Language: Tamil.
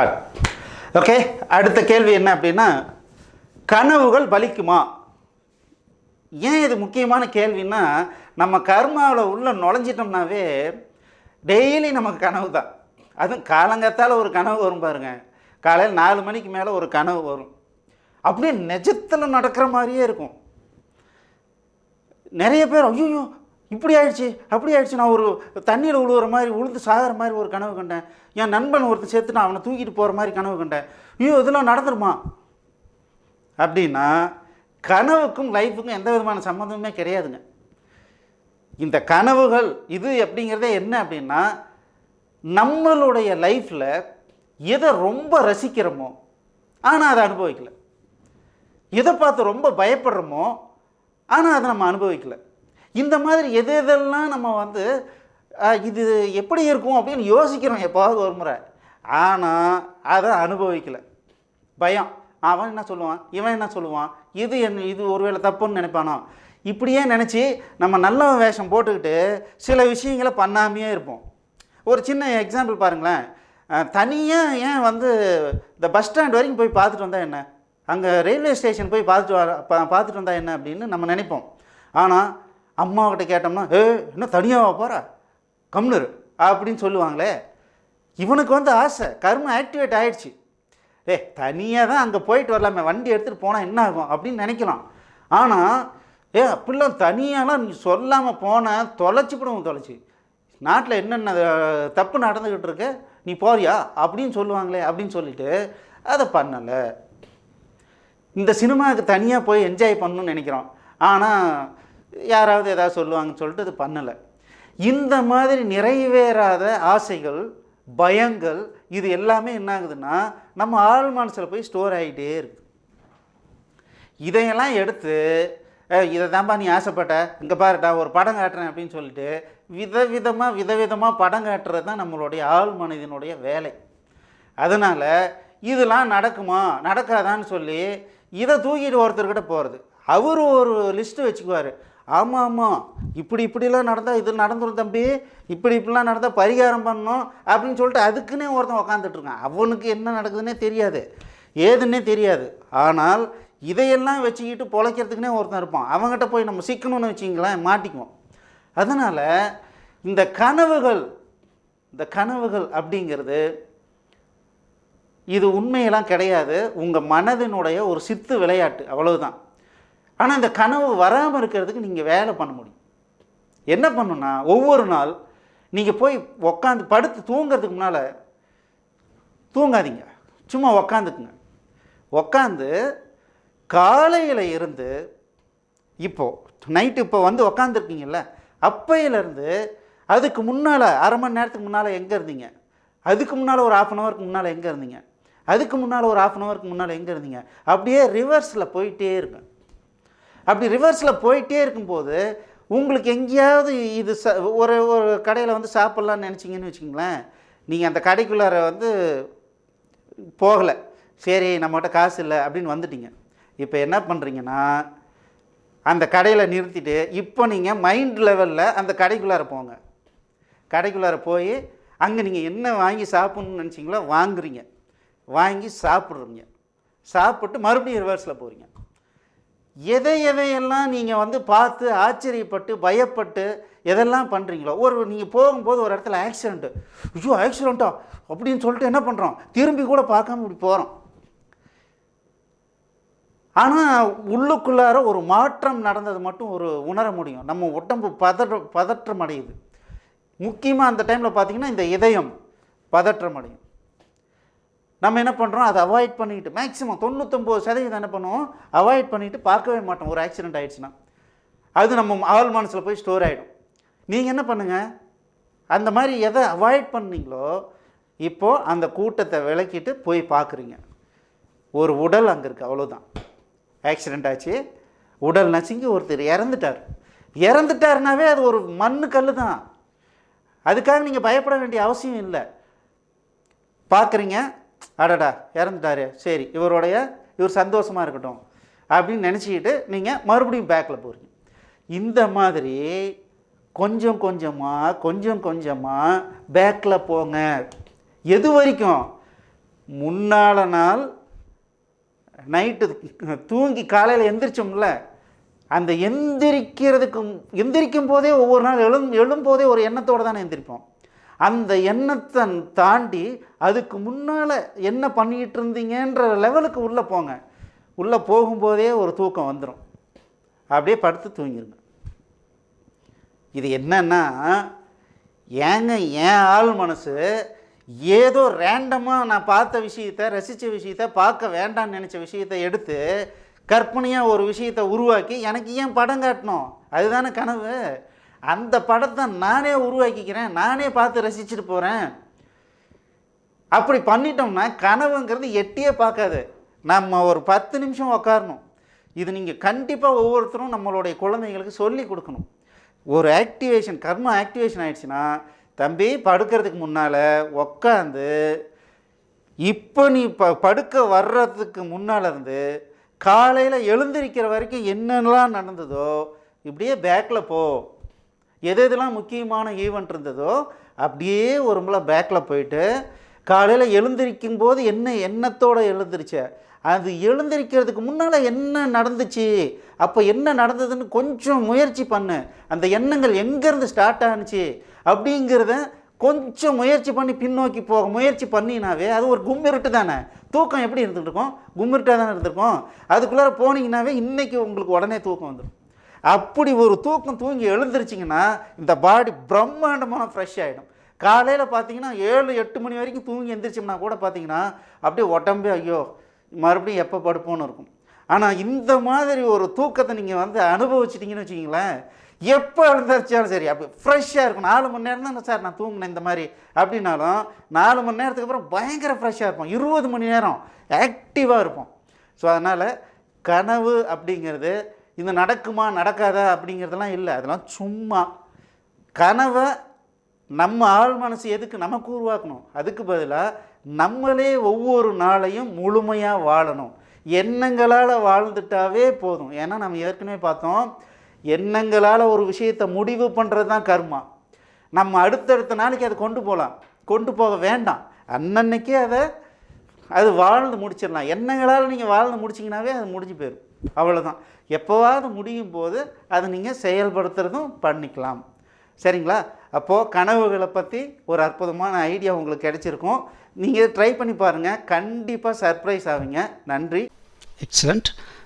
ஸ்டார்ட் ஓகே அடுத்த கேள்வி என்ன அப்படின்னா கனவுகள் பலிக்குமா? ஏன் இது முக்கியமான கேள்வின்னா நம்ம கர்மாவில் உள்ள நுழைஞ்சிட்டோம்னாவே டெய்லி நமக்கு கனவு தான். அதுவும் காலங்கத்தால் ஒரு கனவு வரும் பாருங்க. காலையில் நாலு மணிக்கு மேலே ஒரு கனவு வரும். அப்படியே நிஜத்தில் நடக்கிற மாதிரியே இருக்கும். நிறைய பேர் ஐயோ இப்படி ஆயிடுச்சு அப்படி ஆயிடுச்சு. நான் ஒரு தண்ணியில் விழுவுற மாதிரி உளுந்து சாகிற மாதிரி ஒரு கனவு கண்டேன். என் நண்பன் ஒருத்தர் சேர்த்து நான் அவனை தூக்கிட்டு போகிற மாதிரி கனவு கண்டேன். ஐயோ இதெல்லாம் நடந்துருமா? அப்படின்னா கனவுக்கும் லைஃபுக்கும் எந்த விதமான சம்மந்தமுமே கிடையாதுங்க. இந்த கனவுகள் இது அப்படிங்கிறதே என்ன அப்படின்னா நம்மளுடைய லைஃப்பில் எதை ரொம்ப ரசிக்கிறோமோ ஆனால் அதை அனுபவிக்கலை. எதை பார்த்து ரொம்ப பயப்படுறோமோ ஆனால் அதை நம்ம அனுபவிக்கலை. இந்த மாதிரி எது எதெல்லாம் நம்ம வந்து இது எப்படி இருக்கும்? அப்படின்னு யோசிக்கிறோம் எப்போவாவது ஒரு முறை. ஆனால் அதை அனுபவிக்கலை. பயம். அவன் என்ன சொல்லுவான்? இவன் என்ன சொல்லுவான்? இது என் இது ஒருவேளை தப்புன்னு நினைப்பானோ? இப்படியே நினச்சி நம்ம நல்ல வேஷம் போட்டுக்கிட்டு சில விஷயங்களை பண்ணாமையே இருப்போம். ஒரு சின்ன எக்ஸாம்பிள் பாருங்களேன். தனியாக ஏன் வந்து இந்த பஸ் ஸ்டாண்ட் வரைக்கும் போய் பார்த்துட்டு வந்தால் என்ன? அங்கே ரயில்வே ஸ்டேஷன் போய் பார்த்துட்டு வர பார்த்துட்டு வந்தால் என்ன அப்படின்னு நம்ம நினைப்போம். ஆனால் அம்மாக்கிட்ட கேட்டோம்னா ஏ என்ன தனியாக போகிற கம்னரு அப்படின்னு சொல்லுவாங்களே. இவனுக்கு வந்து ஆசை. கர்ம ஆக்டிவேட் ஆகிடுச்சு ஏ தனியாக தான் அங்கே போயிட்டு வரலாமே. வண்டி எடுத்துகிட்டு போனால் என்ன ஆகும்? அப்படின்னு நினைக்கலாம். ஆனால் ஏ அப்படிலாம் தனியாலாம் நீ சொல்லாமல் போனால் தொலைச்சிவிடுவோம் தொலைச்சி. நாட்டில் என்னென்ன தப்பு நடந்துக்கிட்டு இருக்கு? நீ போறியா? அப்படின்னு சொல்லுவாங்களே அப்படின்னு சொல்லிட்டு அதை பண்ணலை. இந்த சினிமாவுக்கு தனியாக போய் என்ஜாய் பண்ணணும்னு நினைக்கிறோம். ஆனால் யாராவது ஏதாவது சொல்லுவாங்கன்னு சொல்லிட்டு அது பண்ணலை. இந்த மாதிரி நிறைவேறாத ஆசைகள் பயங்கள் இது எல்லாமே என்ன ஆகுதுன்னா நம்ம ஆள் மனசில் போய் ஸ்டோர் ஆகிட்டே இருக்கு. இதையெல்லாம் எடுத்து இதை தான்ப்பா நீ ஆசைப்பட்ட? இங்கே பாருடா ஒரு படம் காட்டுறேன் அப்படின்னு சொல்லிட்டு விதவிதமாக விதவிதமாக படம் காட்டுறது தான் நம்மளுடைய ஆள் மனிதனுடைய வேலை. அதனால் இதெல்லாம் நடக்குமா? நடக்காதான்னு சொல்லி இதை தூக்கிட்டு ஒருத்தர்கிட்ட போகிறது அவர் ஒரு லிஸ்ட்டு வச்சுக்குவார். ஆமாம் ஆமாம் இப்படி இப்படிலாம் நடந்தால் இது நடந்துடும் தம்பி. இப்படி இப்படிலாம் நடந்தால் பரிகாரம் பண்ணணும் அப்படின்னு சொல்லிட்டு அதுக்குன்னே ஒருத்தன் உக்காந்துட்ருக்கான் அவனுக்கு என்ன நடக்குதுன்னே தெரியாது. ஏதுன்னே தெரியாது. ஆனால் இதையெல்லாம் வச்சுக்கிட்டு பொழைக்கிறதுக்குனே ஒருத்தன் இருப்பான். அவங்ககிட்ட போய் நம்ம சிக்கணும்னு வச்சிங்களேன் மாட்டிக்குவோம் அதனால் இந்த கனவுகள் இந்த கனவுகள் அப்படிங்கிறது இது உண்மையெல்லாம் கிடையாது. உங்கள் மனதினுடைய ஒரு சித்து விளையாட்டு. அவ்வளவுதான். ஆனால் அந்த கனவு வராமல் இருக்கிறதுக்கு நீங்கள் வேலை பண்ண முடியும். என்ன பண்ணுன்னா ஒவ்வொரு நாள் நீங்கள் போய் உக்காந்து படுத்து தூங்குறதுக்கு முன்னால் தூங்காதீங்க. சும்மா உக்காந்துக்குங்க. உக்காந்து காலையில் இருந்து இப்போது நைட்டு இப்போ வந்து உக்காந்துருக்கீங்கல்ல அப்பையிலேருந்து அதுக்கு முன்னால் அரை மணி நேரத்துக்கு முன்னால் எங்கே இருந்தீங்க? அதுக்கு முன்னால் ஒரு ஆஃப் அன் ஹவருக்கு முன்னால் எங்கே இருந்தீங்க? அதுக்கு முன்னால் ஒரு ஆஃப் அன் ஹவருக்கு முன்னால் எங்கே இருந்தீங்க? அப்படியே ரிவர்ஸில் போயிட்டே இருங்க. அப்படி ரிவர்ஸில் போயிட்டே இருக்கும்போது உங்களுக்கு எங்கேயாவது இது ச ஒரு ஒரு கடையில் வந்து சாப்பிட்லான்னு நினச்சிங்கன்னு வச்சுங்களேன் நீங்கள் அந்த கடைக்குள்ளார வந்து போகலை. சரி நம்மகிட்ட காசு இல்லை அப்படின்னு வந்துட்டீங்க. இப்போ என்ன பண்ணுறீங்கன்னா அந்த கடையில் நிறுத்திட்டு இப்போ நீங்கள் மைண்ட் லெவலில் அந்த கடைக்குள்ளார போங்க. கடைக்குள்ளார போய் அங்கே நீங்கள் என்ன வாங்கி சாப்பிட்ணுன்னு நினச்சிங்களோ வாங்குறீங்க. வாங்கி சாப்பிட்றீங்க. சாப்பிட்டு மறுபடியும் ரிவர்ஸில் போகிறீங்க எதை எதையெல்லாம் நீங்கள் வந்து பார்த்து ஆச்சரியப்பட்டு பயப்பட்டு எதெல்லாம் பண்ணுறீங்களோ ஒரு நீங்கள் போகும்போது ஒரு இடத்துல ஆக்சிடெண்ட்டு ஐயோ ஆக்சிடெண்ட்டா அப்படின்னு சொல்லிட்டு என்ன பண்ணுறோம் திரும்பி கூட பார்க்காம இப்படி போகிறோம் ஆனால் உள்ளுக்குள்ளார ஒரு மாற்றம் நடந்தது மட்டும் ஒரு உணர முடியும். நம்ம உடம்பு பதற பதற்றம் அடையுது. முக்கியமாக அந்த டைமில் பார்த்திங்கன்னா இந்த இதயம் பதற்றம் அடையும். நம்ம என்ன பண்ணுறோம் அதை அவாய்ட் பண்ணிட்டு மேக்ஸிமம் தொண்ணூத்தொம்பது சதவீதம் என்ன பண்ணுவோம்? அவாய்ட் பண்ணிவிட்டு பார்க்கவே மாட்டோம். ஒரு ஆக்சிடென்ட் ஆகிடுச்சுன்னா அது நம்ம ஆள் மனசில் போய் ஸ்டோர் ஆகிடும் நீங்கள் என்ன பண்ணுங்கள் அந்த மாதிரி எதை அவாய்ட் பண்ணீங்களோ இப்போது அந்த கூட்டத்தை விளக்கிட்டு போய் பார்க்குறீங்க. ஒரு உடல் அங்கே இருக்குது அவ்வளோதான் ஆக்சிடெண்ட் ஆச்சு. உடல் நசுங்கி ஒருத்தர் இறந்துட்டார். இறந்துட்டாருனாவே அது ஒரு மண்ணு கல் தான். அதுக்காக நீங்கள் பயப்பட வேண்டிய அவசியம் இல்லை. பார்க்குறீங்க. அடடா இறந்துட்டாரு. சரி இவருடைய இவர் சந்தோஷமாக இருக்கட்டும் அப்படின்னு நினச்சிக்கிட்டு நீங்கள் மறுபடியும் பேக்கில் போகிறீங்க இந்த மாதிரி கொஞ்சம் கொஞ்சமாக கொஞ்சம் கொஞ்சமாக பேக்கில் போங்க. எது வரைக்கும்? முன்னால நாள் நைட்டு தூங்கி காலையில் எந்திரிச்சோம்ல அந்த எந்திரிக்கிறதுக்கு எந்திரிக்கும் போதே ஒவ்வொரு நாள் எழும் எழும்போதே ஒரு எண்ணத்தோடு தானே எந்திரிப்போம். அந்த எண்ணத்தை தாண்டி அதுக்கு முன்னால் என்ன பண்ணிக்கிட்டு இருந்தீங்கன்ற லெவலுக்கு உள்ளே போங்க. உள்ளே போகும்போதே ஒரு தூக்கம் வந்துடும் அப்படியே படுத்து தூங்கிடுங்க இது என்னன்னா ஏங்க என் ஆள் மனசு ஏதோ ரேண்டமாக நான் பார்த்த விஷயத்த ரசித்த விஷயத்த பார்க்க வேண்டாம்னு நினச்ச விஷயத்த எடுத்து கற்பனையாக ஒரு விஷயத்தை உருவாக்கி எனக்கு ஏன் படம் காட்டணும்? அதுதானே கனவு. அந்த படத்தை நானே உருவாக்கிக்கிறேன் நானே பார்த்து ரசிச்சுட்டு போகிறேன் அப்படி பண்ணிட்டோம்னா கனவுங்கிறது எட்டியே பார்க்காது. நம்ம ஒரு பத்து நிமிஷம் உக்காரணும். இது நீங்கள் கண்டிப்பாக ஒவ்வொருத்தரும் நம்மளுடைய குழந்தைங்களுக்கு சொல்லி கொடுக்கணும். ஒரு ஆக்டிவேஷன் கர்ம ஆக்டிவேஷன் ஆயிடுச்சுன்னா தம்பி படுக்கிறதுக்கு முன்னால் உக்காந்து இப்போ நீ ப படுக்க வர்றதுக்கு முன்னால் இருந்து காலையில் எழுந்திருக்கிற வரைக்கும் என்னென்னலாம் நடந்ததோ இப்படியே பேக்கில் போ. எது எதெல்லாம் முக்கியமான ஈவெண்ட் இருந்ததோ அப்படியே ஒரு முறை பேக்கில் போயிட்டு காலையில் எழுந்திருக்கும் போது என்ன எண்ணத்தோடு எழுந்திருச்ச? அது எழுந்திருக்கிறதுக்கு முன்னால் என்ன நடந்துச்சு? அப்போ என்ன நடந்ததுன்னு கொஞ்சம் முயற்சி பண்ணு. அந்த எண்ணங்கள் எங்கேருந்து ஸ்டார்ட் ஆனுச்சு? அப்படிங்கிறத கொஞ்சம் முயற்சி பண்ணி பின்னோக்கி போக முயற்சி பண்ணினாவே அது ஒரு கும்மிருட்டு தானே? தூக்கம் எப்படி இருந்துகிட்டு இருக்கும்? கும்மிருட்டாக தானே இருந்திருக்கும்? அதுக்குள்ளே போனீங்கன்னாவே இன்றைக்கி உங்களுக்கு உடனே தூக்கம் வந்துடும் அப்படி ஒரு தூக்கம் தூங்கி எழுந்திருச்சிங்கன்னா இந்த பாடி பிரம்மாண்டமாக ஃப்ரெஷ் ஆகிடும் காலையில் பார்த்தீங்கன்னா ஏழு எட்டு மணி வரைக்கும் தூங்கி எந்திரிச்சோம்னா கூட பார்த்தீங்கன்னா அப்படியே உடம்பே ஐயோ மறுபடியும் எப்போ படுப்போன்னு இருக்கும். ஆனால் இந்த மாதிரி ஒரு தூக்கத்தை நீங்கள் வந்து அனுபவிச்சிட்டிங்கன்னு வச்சிங்களேன் எப்போ எழுந்திரிச்சாலும் சரி அப்படி ஃப்ரெஷ்ஷாக இருக்கும். நாலு மணி நேரம் தான் சார் நான் தூங்கினேன் இந்த மாதிரி அப்படின்னாலும் நாலு மணி நேரத்துக்கு அப்புறம் பயங்கர ஃப்ரெஷ்ஷாக இருப்போம். இருபது மணி நேரம் ஆக்டிவாக இருப்போம். ஸோ அதனால் கனவு அப்படிங்கிறது இது நடக்குமா நடக்காதா அப்படிங்கிறதெல்லாம் இல்லை. அதெல்லாம் சும்மா. கனவை நம்ம ஆள் மனசு எதுக்கு நமக்கு உருவாக்கணும்? அதுக்கு பதிலாக நம்மளே ஒவ்வொரு நாளையும் முழுமையாக வாழணும். எண்ணங்களால் வாழ்ந்துட்டாவே போதும். ஏன்னா நம்ம ஏற்கனவே பார்த்தோம் எண்ணங்களால் ஒரு விஷயத்தை முடிவு பண்ணுறது தான் கர்மா. நம்ம அடுத்தடுத்த நாளைக்கு அதை கொண்டு போகலாம். கொண்டு போக வேண்டாம். அன்னன்னைக்கே அதை அது வாழ்ந்து முடிச்சிடலாம். எண்ணங்களால் நீங்கள் வாழ்ந்து முடிச்சிங்கனாவே அது முடிஞ்சு போயிடும் அவ்வளோதான் எப்போவாவது முடியும் போது அதை நீங்கள் செயல்படுத்துறதும் பண்ணிக்கலாம். சரிங்களா? அப்போது கனவுகளை பற்றி ஒரு அற்புதமான ஐடியா உங்களுக்கு கிடைச்சிருக்கும். நீங்கள் ட்ரை பண்ணி பாருங்கள் கண்டிப்பாக சர்ப்ரைஸ் ஆவீங்க. நன்றி. எக்ஸலண்ட்